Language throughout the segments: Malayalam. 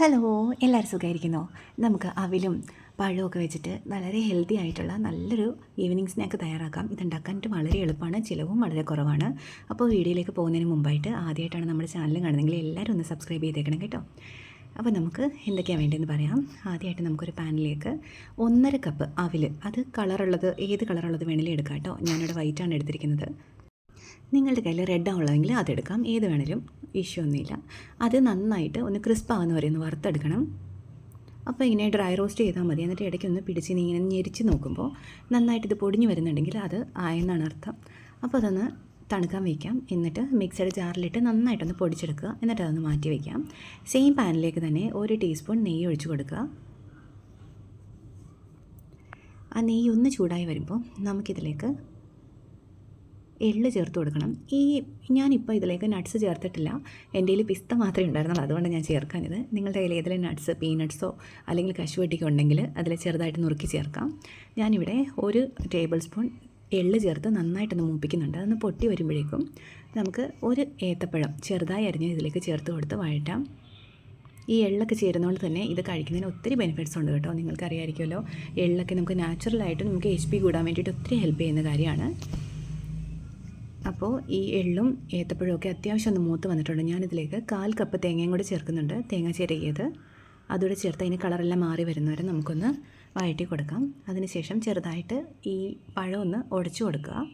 ഹലോ എല്ലാവരും സുഖമായിരിക്കുന്നോ? നമുക്ക് അവിലും പഴമൊക്കെ വെച്ചിട്ട് വളരെ ഹെൽത്തി ആയിട്ടുള്ള നല്ലൊരു ഈവനിങ് സ്നാക്ക് തയ്യാറാക്കാം. ഇതുണ്ടാക്കാനായിട്ട് വളരെ എളുപ്പമാണ് ചിലവും വളരെ കുറവാണ്. അപ്പോൾ വീഡിയോയിലേക്ക് പോകുന്നതിന് മുമ്പായിട്ട് ആദ്യമായിട്ടാണ് നമ്മുടെ ചാനൽ കാണുന്നതെങ്കിൽ എല്ലാവരും ഒന്ന് സബ്സ്ക്രൈബ് ചെയ്തേക്കണം കേട്ടോ. അപ്പോൾ നമുക്ക് എന്തൊക്കെയാണ് വേണ്ടതെന്ന് പറയാം. ആദ്യമായിട്ട് നമുക്കൊരു പാനിലേക്ക് ഒന്നര കപ്പ് അവിൽ അത് കളറുള്ളത് ഏത് കളറുള്ളത് വേണമെങ്കിലും എടുക്കാം കേട്ടോ. ഞാനിവിടെ വൈറ്റാണ് എടുത്തിരിക്കുന്നത്. നിങ്ങളുടെ കയ്യിൽ റെഡ് ഉള്ളതെങ്കിൽ അതെടുക്കാം. ഏത് വേണേലും ഇഷ്യൂ ഒന്നുമില്ല. അത് നന്നായിട്ട് ഒന്ന് ക്രിസ്പ് ആവുന്ന വരെ ഒന്ന് വറുത്തെടുക്കണം. അപ്പോൾ ഇങ്ങനെ ഡ്രൈ റോസ്റ്റ് ചെയ്താൽ മതി. എന്നിട്ട് ഇടയ്ക്ക് ഒന്ന് പിടിച്ച് ഇങ്ങനെ ഞെരിച്ച് നോക്കുമ്പോൾ നന്നായിട്ട് ഇത് പൊടിഞ്ഞു വരുന്നുണ്ടെങ്കിൽ അത് ആയെന്നാണ് അർത്ഥം. അപ്പോൾ അതൊന്ന് തണുക്കാൻ വയ്ക്കാം എന്നിട്ട് മിക്സഡ് ജാറിലിട്ട് നന്നായിട്ടൊന്ന് പൊടിച്ചെടുക്കുക. എന്നിട്ട് അതൊന്ന് മാറ്റി വയ്ക്കാം സെയിം പാനിലേക്ക് തന്നെ ഒരു ടീസ്പൂൺ നെയ്യ് ഒഴിച്ചു കൊടുക്കുക. ആ നെയ്യ് ഒന്ന് ചൂടായി വരുമ്പോൾ നമുക്കിതിലേക്ക് എള്ള് ചേർത്ത് കൊടുക്കണം. ഈ ഞാനിപ്പോൾ ഇതിലേക്ക് നട്ട്സ് ചേർത്തിട്ടില്ല. എന്റെ കയ്യിൽ പിസ്ത മാത്രമേ ഉണ്ടായിരുന്നുള്ളൂ. അതുകൊണ്ട് ഞാൻ ചേർക്കാനിത് നിങ്ങളുടെ കയ്യിൽ ഏതെങ്കിലും നട്ട്സ് പീനട്ട്സോ അല്ലെങ്കിൽ കശുവട്ടിക്കോ ഉണ്ടെങ്കിൽ അതിൽ ചെറുതായിട്ട് നുറുക്കി ചേർക്കാം. ഞാനിവിടെ ഒരു ടേബിൾ സ്പൂൺ എള്ള് ചേർത്ത് നന്നായിട്ടൊന്ന് മൂപ്പിക്കുന്നുണ്ട്. അതൊന്ന് പൊട്ടി വരുമ്പോഴേക്കും നമുക്ക് ഒരു ഏത്തപ്പഴം ചെറുതായി അരിഞ്ഞ് ഇതിലേക്ക് ചേർത്ത് കൊടുത്ത് വഴറ്റാം. ഈ എള്ളൊക്കെ ചേരുന്നതുകൊണ്ട് തന്നെ ഇത് കഴിക്കുന്നതിന് ഒത്തിരി ബെനിഫിറ്റ്സ് ഉണ്ട് കേട്ടോ. നിങ്ങൾക്കറിയാമായിരിക്കുമല്ലോ എള്ളൊക്കെ നമുക്ക് നാച്ചുറലായിട്ട് നമുക്ക് എച്ച് പി കൂടാൻ വേണ്ടിയിട്ട് ഒത്തിരി ഹെൽപ്പ് ചെയ്യുന്ന കാര്യമാണ്. അപ്പോൾ ഈ എള്ളും ഏത്തപ്പഴവും ഒക്കെ അത്യാവശ്യം ഒന്ന് മൂത്ത് വന്നിട്ടുണ്ട്. ഞാനിതിലേക്ക് കാൽ കപ്പ് തേങ്ങയും കൂടി ചേർക്കുന്നുണ്ട്. തേങ്ങ ചിരകിയത്. അതുകൂടെ ചേർത്ത് അതിന് കളറെല്ലാം മാറി വരുന്നവരെ നമുക്കൊന്ന് വഴറ്റി കൊടുക്കാം. അതിനുശേഷം ചെറുതായിട്ട് ഈ പഴം ഒന്ന് ഉടച്ചു കൊടുക്കുക.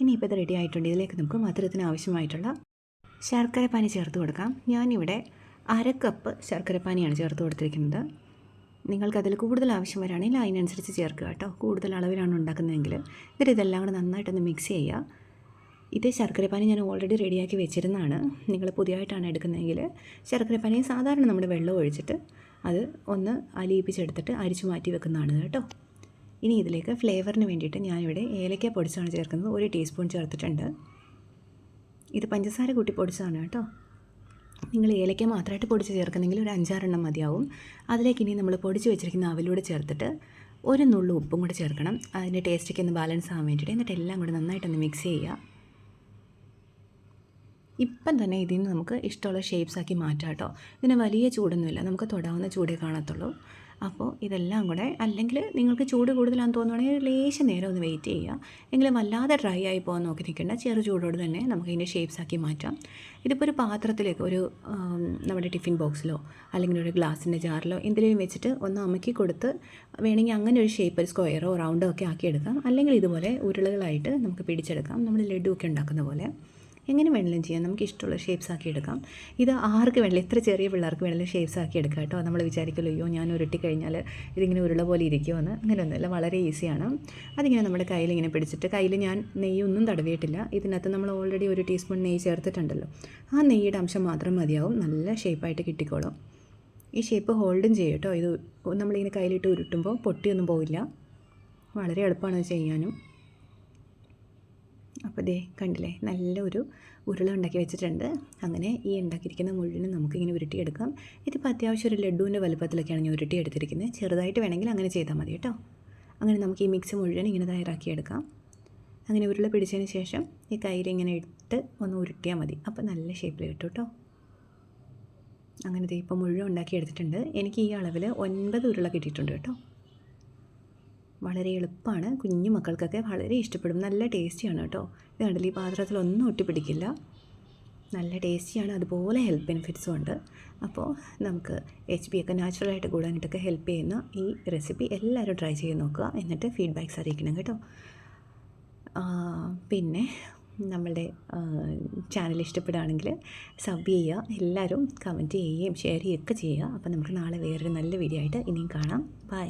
ഇനിയിപ്പോൾ ഇത് റെഡി ആയിട്ടുണ്ട്. ഇതിലേക്ക് നമുക്ക് മധുരത്തിന് ആവശ്യമായിട്ടുള്ള ശർക്കര പാനി ചേർത്ത് കൊടുക്കാം. ഞാനിവിടെ അര കപ്പ് ശർക്കര പാനിയാണ് ചേർത്ത് കൊടുത്തിരിക്കുന്നത്. നിങ്ങൾക്കതിൽ കൂടുതൽ ആവശ്യം വരികയാണെങ്കിൽ അതിനനുസരിച്ച് ചേർക്കുക കേട്ടോ. കൂടുതൽ അളവിലാണ് ഉണ്ടാക്കുന്നതെങ്കിൽ എന്നിട്ട് ഇതെല്ലാം കൂടെ നന്നായിട്ടൊന്ന് മിക്സ് ചെയ്യുക. ഇത് ശർക്കരപ്പാനി ഞാൻ ഓൾറെഡി റെഡിയാക്കി വെച്ചിരുന്നതാണ്. നിങ്ങൾ പുതിയതായിട്ടാണ് എടുക്കുന്നതെങ്കിൽ ശർക്കരപ്പാനി സാധാരണ നമ്മുടെ വെള്ളം ഒഴിച്ചിട്ട് അത് ഒന്ന് അലിയിപ്പിച്ചെടുത്തിട്ട് അരിച്ചു മാറ്റി വെക്കുന്നതാണ് കേട്ടോ. ഇനി ഇതിലേക്ക് ഫ്ലേവറിന് വേണ്ടിയിട്ട് ഞാനിവിടെ ഏലക്ക പൊടിച്ചാണ് ചേർക്കുന്നത്. ഒരു ടീസ്പൂൺ ചേർത്തിട്ടുണ്ട്. ഇത് പഞ്ചസാര കൂട്ടി പൊടിച്ചതാണ് കേട്ടോ. നിങ്ങൾ ഏലക്ക മാത്രമായിട്ട് പൊടിച്ച് ചേർക്കുന്നെങ്കിൽ ഒരു അഞ്ചാറെണ്ണം മതിയാവും. അതിലേക്ക് ഇനി നമ്മൾ പൊടിച്ച് വെച്ചിരിക്കുന്ന അവലൂടെ ചേർത്തിട്ട് ഒരു നുള്ളു ഉപ്പും കൂടെ ചേർക്കണം. അതിന്റെ ടേസ്റ്റൊക്കെ ഒന്ന് ബാലൻസ് ആവാൻ വേണ്ടിയിട്ട് എന്നിട്ട് എല്ലാം കൂടെ നന്നായിട്ടൊന്ന് മിക്സ് ചെയ്യുക. ഇപ്പം തന്നെ ഇതിൽ നിന്ന് നമുക്ക് ഇഷ്ടമുള്ള ഷേപ്സ് ആക്കി മാറ്റാം കേട്ടോ. ഇതിന് വലിയ ചൂടൊന്നുമില്ല. നമുക്ക് തൊടാവുന്ന ചൂടേ കാണത്തുള്ളൂ. അപ്പോൾ ഇതെല്ലാം കൂടെ അല്ലെങ്കിൽ നിങ്ങൾക്ക് ചൂട് കൂടുതലാണെന്ന് തോന്നുവാണെങ്കിൽ ലേശം നേരം ഒന്ന് വെയിറ്റ് ചെയ്യുക. എങ്കിലും വല്ലാതെ ഡ്രൈ ആയി പോകാൻ നോക്കി നിൽക്കേണ്ട ചെറു ചൂടോട് തന്നെ നമുക്ക് ഇതിന്റെ ഷേപ്സ് ആക്കി മാറ്റാം. ഇതിപ്പോൾ ഒരു പാത്രത്തിലേക്ക് ഒരു നമ്മുടെ ടിഫിൻ ബോക്സിലോ അല്ലെങ്കിൽ ഒരു ഗ്ലാസിന്റെ ജാറിലോ എന്തെങ്കിലും വെച്ചിട്ട് ഒന്ന് അമക്കി കൊടുത്ത് വേണമെങ്കിൽ അങ്ങനെ ഒരു ഷേപ്പ് ഒരു സ്ക്വയറോ റൗണ്ടോ ഒക്കെ ആക്കിയെടുക്കാം. അല്ലെങ്കിൽ ഇതുപോലെ ഉരുളകളായിട്ട് നമുക്ക് പിടിച്ചെടുക്കാം. നമ്മൾ ലഡു ഒക്കെ ഉണ്ടാക്കുന്ന പോലെ. എങ്ങനെ വേണമെങ്കിലും ചെയ്യാം. നമുക്ക് ഇഷ്ടമുള്ള ഷേപ്സ് ആക്കി എടുക്കാം. ഇത് ആർക്ക് വേണമെങ്കിലും എത്ര ചെറിയ പിള്ളേർക്ക് വേണമെങ്കിലും ഷേപ്സ് ആക്കി എടുക്കാം കേട്ടോ. നമ്മൾ വിചാരിക്കുമല്ലോ അയ്യോ ഞാൻ ഉരുട്ടി കഴിഞ്ഞാൽ ഇതിങ്ങനെ ഉരുള പോലെ ഇരിക്കുമെന്ന്. അങ്ങനെയൊന്നുമില്ല വളരെ ഈസിയാണ് അതിങ്ങനെ നമ്മുടെ കയ്യിൽ ഇങ്ങനെ പിടിച്ചിട്ട് കയ്യിൽ ഞാൻ നെയ്യൊന്നും തടവിയിട്ടില്ല. ഇതിനകത്ത് നമ്മൾ ഓൾറെഡി ഒരു ടീസ്പൂൺ നെയ്യ് ചേർത്തിട്ടുണ്ടല്ലോ. ആ നെയ്യുടെ അംശം മാത്രം മതിയാവും. നല്ല ഷേപ്പായിട്ട് കിട്ടിക്കോളും. ഈ ഷേപ്പ് ഹോൾഡും ചെയ്യും കേട്ടോ. ഇത് നമ്മളിങ്ങനെ കയ്യിലിട്ട് ഉരുട്ടുമ്പോൾ പൊട്ടിയൊന്നും പോവില്ല. വളരെ എളുപ്പമാണ് ചെയ്യാനും. അപ്പോൾ ദേ കണ്ടില്ലേ നല്ലൊരു ഉരുള ഉണ്ടാക്കി വെച്ചിട്ടുണ്ട്. അങ്ങനെ ഈ ഉണ്ടാക്കിയിരിക്കുന്ന മുഴുവനും നമുക്കിങ്ങനെ ഉരുട്ടിയെടുക്കാം. ഇതിപ്പോൾ അത്യാവശ്യം ഒരു ലഡുവിന്റെ വലുപ്പത്തിലൊക്കെയാണ് ഞാൻ ഉരുട്ടിയെടുത്തിരിക്കുന്നത്. ചെറുതായിട്ട് വേണമെങ്കിൽ അങ്ങനെ ചെയ്താൽ മതി കേട്ടോ. അങ്ങനെ നമുക്ക് ഈ മിക്സ് മുഴുവൻ ഇങ്ങനെ തയ്യാറാക്കിയെടുക്കാം. അങ്ങനെ ഉരുള പിടിച്ചതിന് ശേഷം ഈ കയ്യിൽ ഇങ്ങനെ ഇട്ട് ഒന്ന് ഉരുട്ടിയാൽ മതി. അപ്പോൾ നല്ല ഷേപ്പിൽ കിട്ടും കേട്ടോ. അങ്ങനെ ഇപ്പോൾ മുഴുവൻ ഉണ്ടാക്കിയെടുത്തിട്ടുണ്ട്. എനിക്ക് ഈ അളവിൽ ഒൻപത് ഉരുള കിട്ടിയിട്ടുണ്ട് കേട്ടോ. വളരെ എളുപ്പമാണ്. കുഞ്ഞു മക്കൾക്കൊക്കെ വളരെ ഇഷ്ടപ്പെടും. നല്ല ടേസ്റ്റിയാണ് കേട്ടോ. ഇത് കണ്ടില്ല? ഈ പാത്രത്തിലൊന്നും ഒട്ടിപ്പിടിക്കില്ല നല്ല ടേസ്റ്റിയാണ്. അതുപോലെ ഹെൽത്ത് ബെനിഫിറ്റ്സും ഉണ്ട്. അപ്പോൾ നമുക്ക് എച്ച് ബി ഒക്കെ നാച്ചുറലായിട്ട് കൂടാനായിട്ടൊക്കെ ഹെൽപ്പ് ചെയ്യുന്ന ഈ റെസിപ്പി എല്ലാവരും ട്രൈ ചെയ്ത് നോക്കുക. എന്നിട്ട് ഫീഡ്ബാക്ക്സ് അറിയിക്കണം കേട്ടോ. പിന്നെ നമ്മളുടെ ചാനൽ ഇഷ്ടപ്പെടുകയാണെങ്കിൽ സബ് ചെയ്യുക. എല്ലാവരും കമന്റ് ചെയ്യുകയും ഷെയർ ചെയ്യുകയൊക്കെ ചെയ്യുക. അപ്പോൾ നമുക്ക് നാളെ വേറൊരു നല്ല വീഡിയോ ആയിട്ട് ഇനിയും കാണാം. ബൈ